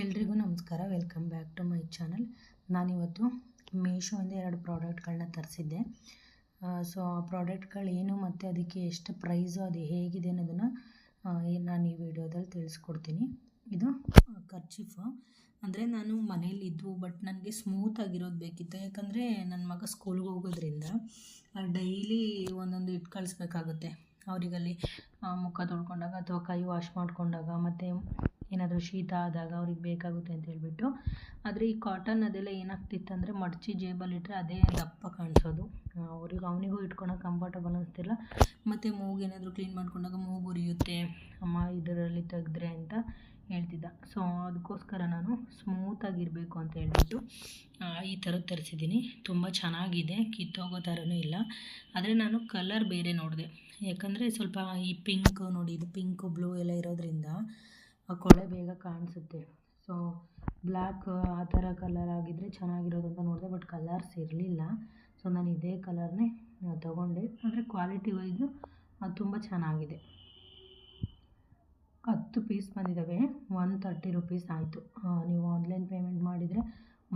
ಎಲ್ರಿಗೂ ನಮಸ್ಕಾರ. Welcome back to my channel ನಾನಿವತ್ತು ಮೀಶೋಯಿಂದ ಎರಡು ಪ್ರಾಡಕ್ಟ್ಗಳನ್ನ ತರಿಸಿದ್ದೆ. ಸೊ ಆ ಪ್ರಾಡಕ್ಟ್ಗಳು ಏನು ಮತ್ತು ಅದಕ್ಕೆ ಎಷ್ಟು ಪ್ರೈಸು ಅದು ಹೇಗಿದೆ ಅನ್ನೋದನ್ನು ನಾನು ಈ ವಿಡಿಯೋದಲ್ಲಿ ತಿಳಿಸ್ಕೊಡ್ತೀನಿ. ಇದು ಖರ್ಚಿಫ ಅಂದರೆ ನಾನು ಮನೇಲಿ ಇದ್ವು ಬಟ್ ನನಗೆ ಸ್ಮೂತ್ ಆಗಿರೋದು ಬೇಕಿತ್ತು. ಯಾಕಂದರೆ ನನ್ನ ಮಗ ಸ್ಕೂಲ್ಗೆ ಹೋಗೋದ್ರಿಂದ ಡೈಲಿ ಒಂದೊಂದು ಇಟ್ಟು ಕಳಿಸ್ಬೇಕಾಗುತ್ತೆ. ಅವರಿಗಲ್ಲಿ ಮುಖ ತೊಳ್ಕೊಂಡಾಗ ಅಥವಾ ಕೈ ವಾಶ್ ಮಾಡಿಕೊಂಡಾಗ, ಮತ್ತು ಏನಾದರೂ ಶೀತ ಆದಾಗ ಅವ್ರಿಗೆ ಬೇಕಾಗುತ್ತೆ ಅಂತ ಹೇಳ್ಬಿಟ್ಟು. ಆದರೆ ಈ ಕಾಟನ್ ಅದೆಲ್ಲ ಏನಾಗ್ತಿತ್ತು ಅಂದರೆ ಮಡಚಿ ಜೇಬಲ್ಲಿಟ್ಟರೆ ಅದೇ ದಪ್ಪ ಕಾಣಿಸೋದು. ಅವ್ರಿಗೆ ಅವನಿಗೂ ಇಟ್ಕೊಳಕ್ಕೆ ಕಂಫರ್ಟಬಲ್ ಅನಿಸ್ತಿಲ್ಲ. ಮತ್ತು ಮೂಗು ಏನಾದರೂ ಕ್ಲೀನ್ ಮಾಡ್ಕೊಂಡಾಗ ಮೂಗು ಉರಿಯುತ್ತೆ. ಅಮ್ಮ ಇದರಲ್ಲಿ ತೆಗೆದ್ರೆ ಅಂತ ಹೇಳ್ತಿದ್ದ. ಸೊ ಅದಕ್ಕೋಸ್ಕರ ನಾನು ಸ್ಮೂತಾಗಿರಬೇಕು ಅಂತ ಹೇಳ್ಬಿಟ್ಟು ಈ ಥರದ್ದು ತರಿಸಿದ್ದೀನಿ. ತುಂಬ ಚೆನ್ನಾಗಿದೆ, ಕಿತ್ತೋಗೋ ಥರನೂ ಇಲ್ಲ. ಆದರೆ ನಾನು ಕಲರ್ ಬೇರೆ ನೋಡಿದೆ. ಯಾಕಂದರೆ ಸ್ವಲ್ಪ ಈ ಪಿಂಕ್ ನೋಡಿ, ಇದು ಪಿಂಕು ಬ್ಲೂ ಎಲ್ಲ ಇರೋದ್ರಿಂದ ಕೊಳೆ ಬೇಗ ಕಾಣಿಸುತ್ತೆ. ಸೊ ಬ್ಲ್ಯಾಕ್ ಆ ಥರ ಕಲರ್ ಆಗಿದ್ದರೆ ಚೆನ್ನಾಗಿರೋದು ಅಂತ ನೋಡಿದೆ ಬಟ್ ಕಲರ್ಸ್ ಇರಲಿಲ್ಲ. ಸೊ ನಾನು ಇದೇ ಕಲರ್ನೇ ತೊಗೊಂಡೆ. ಆದರೆ ಕ್ವಾಲಿಟಿ ವೈಸು ಅದು ತುಂಬ ಚೆನ್ನಾಗಿದೆ. ಹತ್ತು ಪೀಸ್ ಬಂದಿದ್ದಾವೆ ಒನ್ ತರ್ಟಿ ರುಪೀಸ್ ಆಯಿತು. ನೀವು ಆನ್ಲೈನ್ ಪೇಮೆಂಟ್ ಮಾಡಿದರೆ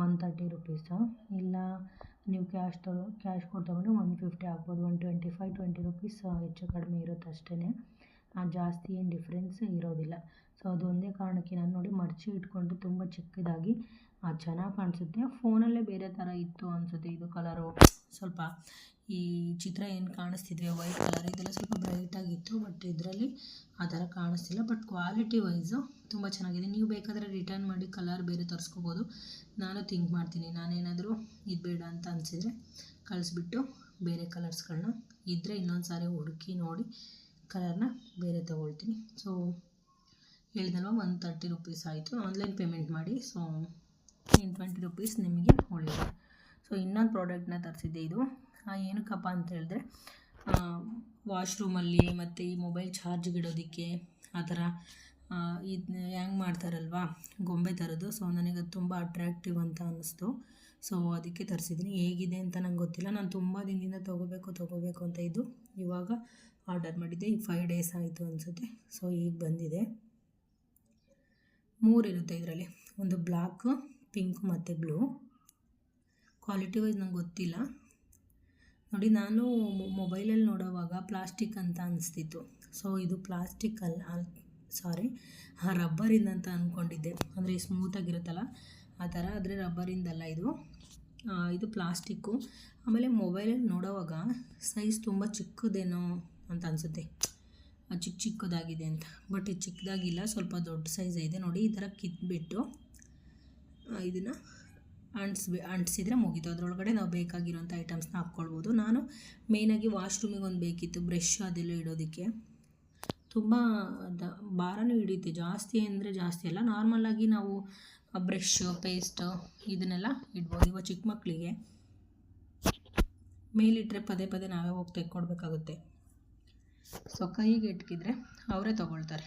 ಒನ್ ತರ್ಟಿ ರುಪೀಸು ಇಲ್ಲ, ನೀವು ಕ್ಯಾಶ್ ತಗೋ ಕ್ಯಾಶ್ ಕೊಟ್ಟು ತೊಗೊಂಡ್ರೆ ಒನ್ ಫಿಫ್ಟಿ ಆಗ್ಬೋದು. One twenty five twenty rupees ಹೆಚ್ಚು ಕಡಿಮೆ ಇರುತ್ತೆ ಅಷ್ಟೇ ಜಾಸ್ತಿ ಏನು ಡಿಫ್ರೆನ್ಸ್ ಇರೋದಿಲ್ಲ. ಸೊ ಅದೊಂದೇ ಕಾರಣಕ್ಕೆ ನಾನು ನೋಡಿ ಮಡಚಿ ಇಟ್ಕೊಂಡು ತುಂಬ ಚಿಕ್ಕದಾಗಿ ಚೆನ್ನಾಗಿ ಕಾಣಿಸುತ್ತೆ. ಫೋನಲ್ಲೇ ಬೇರೆ ಥರ ಇತ್ತು ಅನಿಸುತ್ತೆ. ಇದು ಕಲರು ಸ್ವಲ್ಪ ಈ ಚಿತ್ರ ಏನು ಕಾಣಿಸ್ತಿದ್ವಿ ವೈಟ್ ಕಲರ್ ಇದೆಲ್ಲ ಸ್ವಲ್ಪ ಬ್ರೈಟಾಗಿತ್ತು ಬಟ್ ಇದರಲ್ಲಿ ಆ ಥರ ಕಾಣಿಸ್ತಿಲ್ಲ. ಬಟ್ ಕ್ವಾಲಿಟಿ ವೈಸು ತುಂಬ ಚೆನ್ನಾಗಿದೆ. ನೀವು ಬೇಕಾದರೆ ರಿಟರ್ನ್ ಮಾಡಿ ಕಲರ್ ಬೇರೆ ತರಿಸ್ಕೋಬೋದು. ನಾನು ಥಿಂಕ್ ಮಾಡ್ತೀನಿ. ನಾನೇನಾದರೂ ಇದು ಬೇಡ ಅಂತ ಅನಿಸಿದರೆ ಕಳಿಸ್ಬಿಟ್ಟು ಬೇರೆ ಕಲರ್ಸ್ಗಳನ್ನ ಇದ್ದರೆ ಇನ್ನೊಂದು ಸಾರಿ ಹುಡುಕಿ ನೋಡಿ. ಕಲರ್ನ ಬೇರೆ ತೊಗೊಳ್ತೀನಿ. ಸೊ ಹೇಳಿದಲ್ವ ಒನ್ ತರ್ಟಿ ರುಪೀಸ್ ಆಯಿತು. ಆನ್ಲೈನ್ ಪೇಮೆಂಟ್ ಮಾಡಿ ಸೊ ಇನ್ ಟ್ವೆಂಟಿ ರುಪೀಸ್ ನಿಮಗೆ ಉಳಿಯುತ್ತೆ ಸೊ ಇನ್ನೊಂದು ಪ್ರಾಡಕ್ಟ್ನ ತರಿಸಿದ್ದೆ ಇದು. ಏನಕ್ಕಪ್ಪ ಅಂತ ಹೇಳಿದ್ರೆ ವಾಶ್ರೂಮಲ್ಲಿ ಮತ್ತು ಈ ಮೊಬೈಲ್ ಚಾರ್ಜ್ಗೆ ಇಡೋದಕ್ಕೆ ಆ ಥರ ಇದು ಹೆಂಗೆ ಮಾಡ್ತಾರಲ್ವಾ, ಗೊಂಬೆ ಥರದ್ದು ಸೊ ನನಗೆ ಅದು ತುಂಬ ಅಟ್ರ್ಯಾಕ್ಟಿವ್ ಅಂತ ಅನ್ನಿಸ್ತು ಸೊ ಅದಕ್ಕೆ ತರಿಸಿದ್ದೀನಿ. ಹೇಗಿದೆ ಅಂತ ನಂಗೆ ಗೊತ್ತಿಲ್ಲ. ನಾನು ತುಂಬ ದಿನದಿಂದ ತೊಗೋಬೇಕು ತೊಗೋಬೇಕು ಅಂತ ಇದ್ದು ಇವಾಗ ಆರ್ಡರ್ ಮಾಡಿದ್ದೆ. ಈಗ ಫೈವ್ ಡೇಸ್ ಆಯಿತು ಅನಿಸುತ್ತೆ. ಸೊ ಈಗ ಬಂದಿದೆ. ಮೂರಿರುತ್ತೆ ಇದರಲ್ಲಿ. ಒಂದು ಬ್ಲ್ಯಾಕ್ ಪಿಂಕ್ ಮತ್ತು ಬ್ಲೂ ಕ್ವಾಲಿಟಿ ವೈಸ್ ನಂಗೆ ಗೊತ್ತಿಲ್ಲ. ನೋಡಿ, ನಾನು ಮೊಬೈಲಲ್ಲಿ ನೋಡೋವಾಗ ಪ್ಲಾಸ್ಟಿಕ್ ಅಂತ ಅನಿಸ್ತಿತ್ತು. ಸೊ ಇದು ಪ್ಲಾಸ್ಟಿಕ್ ಅಲ್ಲ ಸಾರಿ ರಬ್ಬರಿಂದ ಅಂತ ಅಂದ್ಕೊಂಡಿದ್ದೆ ಅಂದರೆ ಸ್ಮೂತಾಗಿರುತ್ತಲ್ಲ ಆ ಥರ ಆದರೆ ರಬ್ಬರಿಂದಲ್ಲ ಇದು. ಇದು ಪ್ಲಾಸ್ಟಿಕ್ಕು. ಆಮೇಲೆ ಮೊಬೈಲಲ್ಲಿ ನೋಡೋವಾಗ ಸೈಜ್ ತುಂಬ ಚಿಕ್ಕದೇನೋ ಅಂತ ಅನಿಸುತ್ತೆ. ಚಿಕ್ಕ ಚಿಕ್ಕದಾಗಿದೆ ಅಂತ. ಬಟ್ ಇದು ಚಿಕ್ಕದಾಗಿಲ್ಲ, ಸ್ವಲ್ಪ ದೊಡ್ಡ ಸೈಜ್ ಇದೆ. ನೋಡಿ, ಈ ಥರ ಕಿತ್ಬಿಟ್ಟು ಇದನ್ನು ಅಂಟಿಸ್ಬಿ, ಅಂಟಿಸಿದ್ರೆ ಮುಗೀತು. ಅದರೊಳಗಡೆ ನಾವು ಬೇಕಾಗಿರೋಂಥ ಐಟಮ್ಸ್ನ ಹಾಕ್ಕೊಳ್ಬೋದು. ನಾನು ಮೇಯ್ನಾಗಿ ವಾಶ್ರೂಮಿಗೆ ಒಂದು ಬೇಕಿತ್ತು ಬ್ರಷ್ ಅದೆಲ್ಲ ಇಡೋದಕ್ಕೆ. ತುಂಬ ದ, ಭಾರನೂ ಹಿಡಿಯುತ್ತೆ. ಜಾಸ್ತಿ ಅಂದರೆ ಜಾಸ್ತಿ ಅಲ್ಲ. ನಾರ್ಮಲ್ಲಾಗಿ ನಾವು ಬ್ರಷ್, ಪೇಸ್ಟು ಇದನ್ನೆಲ್ಲ ಇಡ್ಬೋದು ಇವಾಗ ಚಿಕ್ಕ ಮಕ್ಕಳಿಗೆ. ಮೇಲಿಟ್ಟರೆ ಪದೇ ಪದೇ ನಾವೇ ಹೋಗಿ ತೆಕ್ಕೊಡ್ಬೇಕಾಗುತ್ತೆ. ಸೊ ಕೈಗೆ ಇಟ್ಕಿದ್ರೆ ಅವರೇ ತೊಗೊಳ್ತಾರೆ.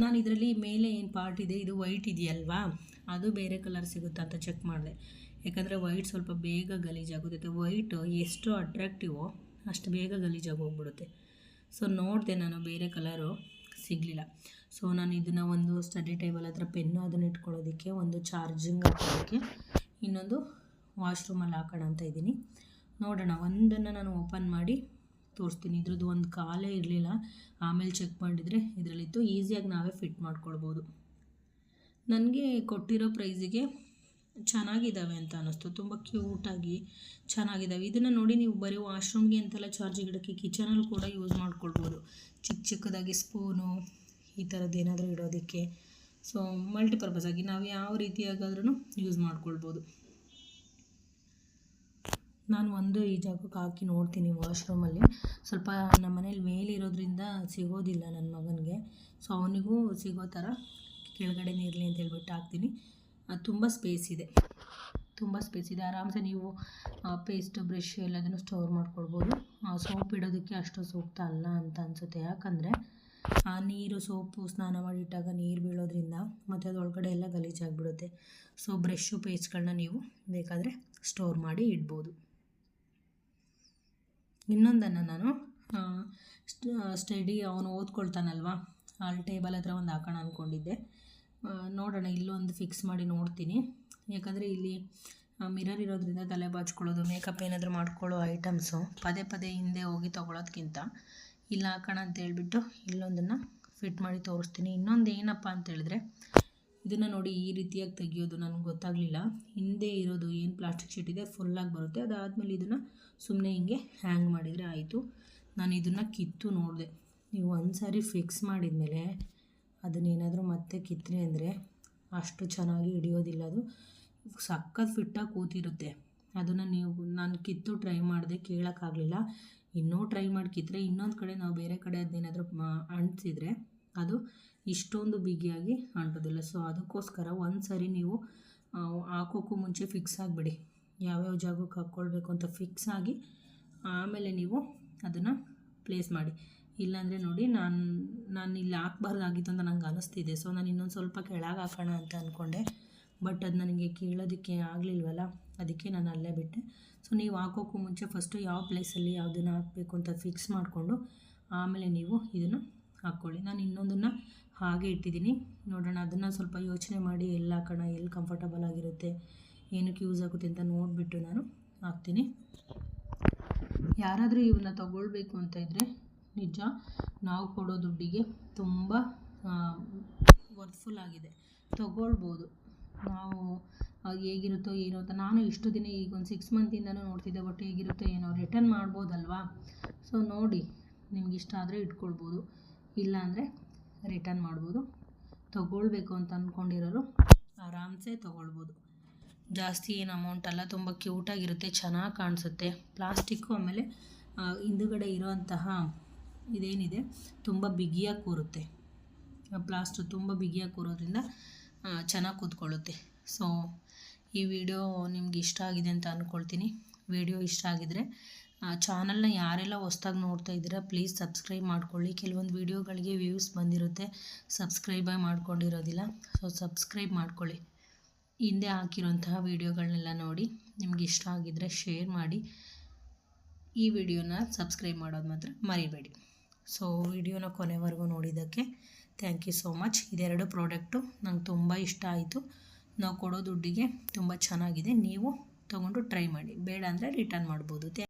ನಾನು ಇದರಲ್ಲಿ ಮೇಲೆ ಏನು ಪಾರ್ಟ್ ಇದೆ? ಇದು ವೈಟ್ ಇದೆಯಲ್ವಾ? ಅದು ಬೇರೆ ಕಲರ್ ಸಿಗುತ್ತಾ ಅಂತ ಚೆಕ್ ಮಾಡಿದೆ. ಯಾಕಂದರೆ ವೈಟ್ ಸ್ವಲ್ಪ ಬೇಗ ಗಲೀಜಾಗುತ್ತೆ. ವೈಟು ಎಷ್ಟು ಅಟ್ರಾಕ್ಟಿವೋ ಅಷ್ಟು ಬೇಗ ಗಲೀಜಾಗಿ ಹೋಗ್ಬಿಡುತ್ತೆ. ಸೊ ನೋಡಿದೆ ನಾನು ಬೇರೆ ಕಲರು ಸಿಗಲಿಲ್ಲ. ಸೊ ನಾನು ಇದನ್ನು ಒಂದು ಸ್ಟಡಿ ಟೇಬಲ್ ಹತ್ರ ಪೆನ್ನು ಅದನ್ನು ಇಟ್ಕೊಳ್ಳೋದಕ್ಕೆ ಒಂದು ಚಾರ್ಜಿಂಗ್ ಹಾಕೋದಕ್ಕೆ ಇನ್ನೊಂದು ವಾಶ್ರೂಮಲ್ಲಿ ಹಾಕೋಣ ಅಂತ ಇದ್ದೀನಿ. ನೋಡೋಣ, ಒಂದನ್ನು ನಾನು ಓಪನ್ ಮಾಡಿ ತೋರಿಸ್ತೀನಿ. ಇದ್ರದ್ದು ಒಂದು ಕಾಲೇ ಇರಲಿಲ್ಲ. ಆಮೇಲೆ ಚೆಕ್ ಮಾಡಿದರೆ ಇದರಲ್ಲಿತ್ತು. ಈಸಿಯಾಗಿ ನಾವೇ ಫಿಟ್ ಮಾಡ್ಕೊಳ್ಬೋದು. ನನಗೆ ಕೊಟ್ಟಿರೋ ಪ್ರೈಸಿಗೆ ಚೆನ್ನಾಗಿದ್ದಾವೆ ಅಂತ ಅನ್ನಿಸ್ತು. ತುಂಬ ಕ್ಯೂಟಾಗಿ ಚೆನ್ನಾಗಿದ್ದಾವೆ. ಇದನ್ನು ನೋಡಿ ನೀವು ಬರೀ ವಾಶ್ರೂಮ್ಗೆ ಅಂತೆಲ್ಲ ಚಾರ್ಜಿಗೆ ಇಡೋಕ್ಕೆ ಕಿಚನಲ್ಲಿ ಕೂಡ ಯೂಸ್ ಮಾಡ್ಕೊಳ್ಬೋದು. ಚಿಕ್ಕ ಚಿಕ್ಕದಾಗಿ ಸ್ಪೂನು ಈ ಥರದ್ದು ಏನಾದರೂ ಇಡೋದಕ್ಕೆ. ಸೊ ಮಲ್ಟಿಪರ್ಪಸ್ ಆಗಿ ನಾವು ಯಾವ ರೀತಿಯಾಗಾದ್ರೂ ಯೂಸ್ ಮಾಡ್ಕೊಳ್ಬೋದು. ನಾನು ಒಂದು ಈ ಜಾಗಕ್ಕೆ ಹಾಕಿ ನೋಡ್ತೀನಿ ವಾಶ್ರೂಮಲ್ಲಿ ಸ್ವಲ್ಪ ನಮ್ಮ ಮನೇಲಿ ಮೇಲಿರೋದ್ರಿಂದ ಸಿಗೋದಿಲ್ಲ ನನ್ನ ಮಗನಿಗೆ. ಸೊ ಅವನಿಗೂ ಸಿಗೋ ಥರ ಕೆಳಗಡೆ ಇರಲಿ ಅಂತ ಹೇಳ್ಬಿಟ್ಟು ಹಾಕ್ತೀನಿ. ತುಂಬ ಸ್ಪೇಸ್ ಇದೆ. ತುಂಬ ಸ್ಪೇಸ್ ಇದೆ. ಆರಾಮ್ಸೆ ನೀವು ಪೇಸ್ಟ್ ಬ್ರಷ್ ಎಲ್ಲದನ್ನು ಸ್ಟೋರ್ ಮಾಡ್ಕೊಳ್ಬೋದು ಸೋಪ್ ಇಡೋದಕ್ಕೆ ಅಷ್ಟು ಸೂಕ್ತ ಅಲ್ಲ ಅಂತ ಅನಿಸುತ್ತೆ. ಯಾಕಂದರೆ, ಆ, ನೀರು ಸೋಪು ಸ್ನಾನ ಮಾಡಿಟ್ಟಾಗ ನೀರು ಬೀಳೋದ್ರಿಂದ ಮತ್ತು ಅದರೊಳಗಡೆ ಎಲ್ಲ ಗಲೀಜಾಗಿಬಿಡುತ್ತೆ ಸೊ ಬ್ರಷ್ಷು ಪೇಸ್ಟ್ಗಳನ್ನ ನೀವು ಬೇಕಾದರೆ ಸ್ಟೋರ್ ಮಾಡಿ ಇಡ್ಬೋದು. ಇನ್ನೊಂದನ್ನು ನಾನು ಸ್ಟಡಿ ಅವನು ಓದ್ಕೊಳ್ತಾನಲ್ವ? ಅಲ್ಲಿ ಟೇಬಲ್ ಹತ್ರ ಒಂದು ಹಾಕೋಣ ಅಂದ್ಕೊಂಡಿದ್ದೆ ನೋಡೋಣ, ಇಲ್ಲೊಂದು ಫಿಕ್ಸ್ ಮಾಡಿ ನೋಡ್ತೀನಿ. ಯಾಕಂದರೆ ಇಲ್ಲಿ ಮಿರರ್ ಇರೋದ್ರಿಂದ ತಲೆ ಬಾಚ್ಕೊಳ್ಳೋದು ಮೇಕಪ್ ಏನಾದರೂ ಮಾಡ್ಕೊಳ್ಳೋ ಐಟಮ್ಸು ಪದೇ ಪದೇ ಹಿಂದೆ ಹೋಗಿ ತೊಗೊಳೋದ್ಕಿಂತ. ಇಲ್ಲ ಹಾಕೋಣ ಅಂತ ಹೇಳ್ಬಿಟ್ಟು ಇಲ್ಲೊಂದನ್ನು ಫಿಟ್ ಮಾಡಿ ತೋರಿಸ್ತೀನಿ. ಇನ್ನೊಂದು ಏನಪ್ಪ ಅಂತ ಹೇಳಿದ್ರೆ, ಇದನ್ನು ನೋಡಿ ಈ ರೀತಿಯಾಗಿ ತೆಗಿಯೋದು ನನಗೆ ಗೊತ್ತಾಗಲಿಲ್ಲ. ಹಿಂದೆ ಇರೋದು ಏನು ಪ್ಲಾಸ್ಟಿಕ್ ಶೀಟ್ ಇದೆ ಫುಲ್ಲಾಗಿ ಬರುತ್ತೆ. ಅದಾದಮೇಲೆ ಇದನ್ನು ಸುಮ್ಮನೆ ಹಿಂಗೆ ಹ್ಯಾಂಗ್ ಮಾಡಿದರೆ ಆಯಿತು. ನಾನು ಇದನ್ನು ಕಿತ್ತು ನೋಡಿದೆ. ನೀವು ಒಂದು ಸಾರಿ ಫಿಕ್ಸ್ ಮಾಡಿದ್ಮೇಲೆ ಅದನ್ನೇನಾದರೂ ಮತ್ತೆ ಕಿತ್ತರೆ ಅಂದರೆ ಅಷ್ಟು ಚೆನ್ನಾಗಿ ಹಿಡಿಯೋದಿಲ್ಲ ಅದು. ಸಖತ್ ಫಿಟ್ಟಾಗಿ ಕೂತಿರುತ್ತೆ. ಅದನ್ನು ನೀವು, ನಾನು ಕಿತ್ತು ಟ್ರೈ ಮಾಡಿದೆ ಕೇಳೋಕ್ಕಾಗಲಿಲ್ಲ. ಇನ್ನೂ ಟ್ರೈ ಮಾಡಿ ಕಿತ್ತರೆ ಇನ್ನೊಂದು ಕಡೆ ನಾವು ಬೇರೆ ಕಡೆ ಅದೇನಾದರೂ ಅಂಟಿಸಿದ್ರೆ ಅದು ಇಷ್ಟೊಂದು ಬಿಗಿಯಾಗಿ ಅಂಟೋದಿಲ್ಲ. ಸೊ ಅದಕ್ಕೋಸ್ಕರ ಒಂದು ಸರಿ ನೀವು ಹಾಕೋಕ್ಕೂ ಮುಂಚೆ ಫಿಕ್ಸ್ ಆಗಿಬಿಡಿ. ಯಾವ್ಯಾವ ಜಾಗಕ್ಕೆ ಹಾಕ್ಕೊಳ್ಬೇಕು ಅಂತ ಫಿಕ್ಸ್ ಆಗಿ ಆಮೇಲೆ ನೀವು ಅದನ್ನು ಪ್ಲೇಸ್ ಮಾಡಿ. ಇಲ್ಲಾಂದರೆ ನೋಡಿ ನಾನು ನಾನು ಇಲ್ಲಿ ಹಾಕ್ಬಾರ್ದಾಗಿತ್ತು ಅಂತ ನಂಗೆ ಅನಿಸ್ತಿದೆ. ಸೊ ನಾನು ಇನ್ನೊಂದು ಸ್ವಲ್ಪ ಕೆಳಗೆ ಹಾಕೋಣ ಅಂತ ಅಂದ್ಕೊಂಡೆ ಬಟ್ ಅದು ನನಗೆ ಕೀಳೋದಕ್ಕೆ ಆಗಲಿಲ್ವಲ್ಲ? ಅದಕ್ಕೆ ನಾನು ಅಲ್ಲೇ ಬಿಟ್ಟೆ. ಸೊ ನೀವು ಹಾಕೋಕ್ಕೂ ಮುಂಚೆ ಫಸ್ಟು ಯಾವ ಪ್ಲೇಸಲ್ಲಿ ಯಾವುದನ್ನು ಹಾಕಬೇಕು ಅಂತ ಫಿಕ್ಸ್ ಮಾಡಿಕೊಂಡು ಆಮೇಲೆ ನೀವು ಇದನ್ನು ಹಾಕ್ಕೊಳ್ಳಿ ನಾನು ಇನ್ನೊಂದನ್ನು ಹಾಗೆ ಇಟ್ಟಿದ್ದೀನಿ. ನೋಡೋಣ, ಅದನ್ನು ಸ್ವಲ್ಪ ಯೋಚನೆ ಮಾಡಿ ಎಲ್ಲಿ ಹಾಕೋಣ, ಎಲ್ಲಿ ಕಂಫರ್ಟಬಲ್ ಆಗಿರುತ್ತೆ, ಏನಕ್ಕೆ ಯೂಸ್ ಆಗುತ್ತೆ ಅಂತ ನೋಡಿಬಿಟ್ಟು ನಾನು ಹಾಕ್ತೀನಿ. ಯಾರಾದರೂ ಇವನ್ನ ತಗೊಳ್ಬೇಕು ಅಂತ ಇದ್ದರೆ ನಿಜ, ನಾವು ಕೊಡೋ ದುಡ್ಡಿಗೆ ತುಂಬ ವರ್ತ್ಫುಲ್ ಆಗಿದೆ. ತಗೊಳ್ಬೋದು. ನಾವು ಹೇಗಿರುತ್ತೋ ಏನೋ ಅಂತ. ನಾನು ಇಷ್ಟು ದಿನ ಈಗ ಒಂದು ಸಿಕ್ಸ್ ಮಂತಿಂದನೂ ನೋಡ್ತಿದ್ದೆ ಬಟ್ ಹೇಗಿರುತ್ತೋ ಏನೋ ರಿಟರ್ನ್ ಮಾಡ್ಬೋದಲ್ವಾ? ಸೊ ನೋಡಿ, ನಿಮ್ಗೆ ಇಷ್ಟ ಆದರೆ ಇಟ್ಕೊಳ್ಬೋದು. ಇಲ್ಲಾಂದರೆ ರಿಟರ್ನ್ ಮಾಡ್ಬೋದು. ತಗೊಳ್ಬೇಕು ಅಂತ ಅಂದ್ಕೊಂಡಿರೋರು ಆರಾಮ್ಸೆ ತೊಗೊಳ್ಬೋದು. ಜಾಸ್ತಿ ಏನು ಅಮೌಂಟ್ ಅಲ್ಲ, ತುಂಬ ಕ್ಯೂಟಾಗಿರುತ್ತೆ ಚೆನ್ನಾಗಿ ಕಾಣಿಸುತ್ತೆ. ಪ್ಲಾಸ್ಟಿಕ್ಕು ಆಮೇಲೆ ಹಿಂದುಗಡೆ ಇರೋಂತಹ ಇದೇನಿದೆ? ತುಂಬ ಬಿಗಿಯಾಗಿ ಕೂರುತ್ತೆ. ಪ್ಲಾಸ್ಟು ತುಂಬ ಬಿಗಿಯಾಗಿ ಕೂರೋದ್ರಿಂದ ಚೆನ್ನಾಗಿ ಕೂತ್ಕೊಳ್ಳುತ್ತೆ. ಸೊ ಈ ವಿಡಿಯೋ ನಿಮ್ಗೆ ಇಷ್ಟ ಆಗಿದೆ ಅಂತ ಅಂದ್ಕೊಳ್ತೀನಿ ವಿಡಿಯೋ ಇಷ್ಟ ಆಗಿದರೆ ಚಾನಲ್ನ ಯಾರೆಲ್ಲ ಹೊಸ್ದಾಗಿ ನೋಡ್ತಾ ಇದ್ದೀರಾ ಪ್ಲೀಸ್ ಸಬ್ಸ್ಕ್ರೈಬ್ ಮಾಡ್ಕೊಳ್ಳಿ. ಕೆಲವೊಂದು ವಿಡಿಯೋಗಳಿಗೆ ವ್ಯೂಸ್ ಬಂದಿರುತ್ತೆ. ಸಬ್ಸ್ಕ್ರೈಬೇ ಮಾಡ್ಕೊಂಡಿರೋದಿಲ್ಲ. ಸೊ ಸಬ್ಸ್ಕ್ರೈಬ್ ಮಾಡ್ಕೊಳ್ಳಿ. ಹಿಂದೆ ಹಾಕಿರೋಂತಹ ವಿಡಿಯೋಗಳನ್ನೆಲ್ಲ ನೋಡಿ, ನಿಮ್ಗೆ ಇಷ್ಟ ಆಗಿದ್ದರೆ ಶೇರ್ ಮಾಡಿ. ಈ ವಿಡಿಯೋನ ಸಬ್ಸ್ಕ್ರೈಬ್ ಮಾಡೋದು ಮಾತ್ರ ಮರಿಬೇಡಿ. ಸೊ ವಿಡಿಯೋನ ಕೊನೆವರೆಗೂ ನೋಡಿದ್ದಕ್ಕೆ ಥ್ಯಾಂಕ್ ಯು ಸೋ ಮಚ್ ಇದೆರಡು ಪ್ರಾಡಕ್ಟು ನಂಗೆ ತುಂಬ ಇಷ್ಟ ಆಯಿತು. ನಾವು ಕೊಡೋ ದುಡ್ಡಿಗೆ ತುಂಬ ಚೆನ್ನಾಗಿದೆ. ನೀವು ತೊಗೊಂಡು ಟ್ರೈ ಮಾಡಿ. ಬೇಡ ಅಂದರೆ ರಿಟರ್ನ್ ಮಾಡ್ಬೋದು.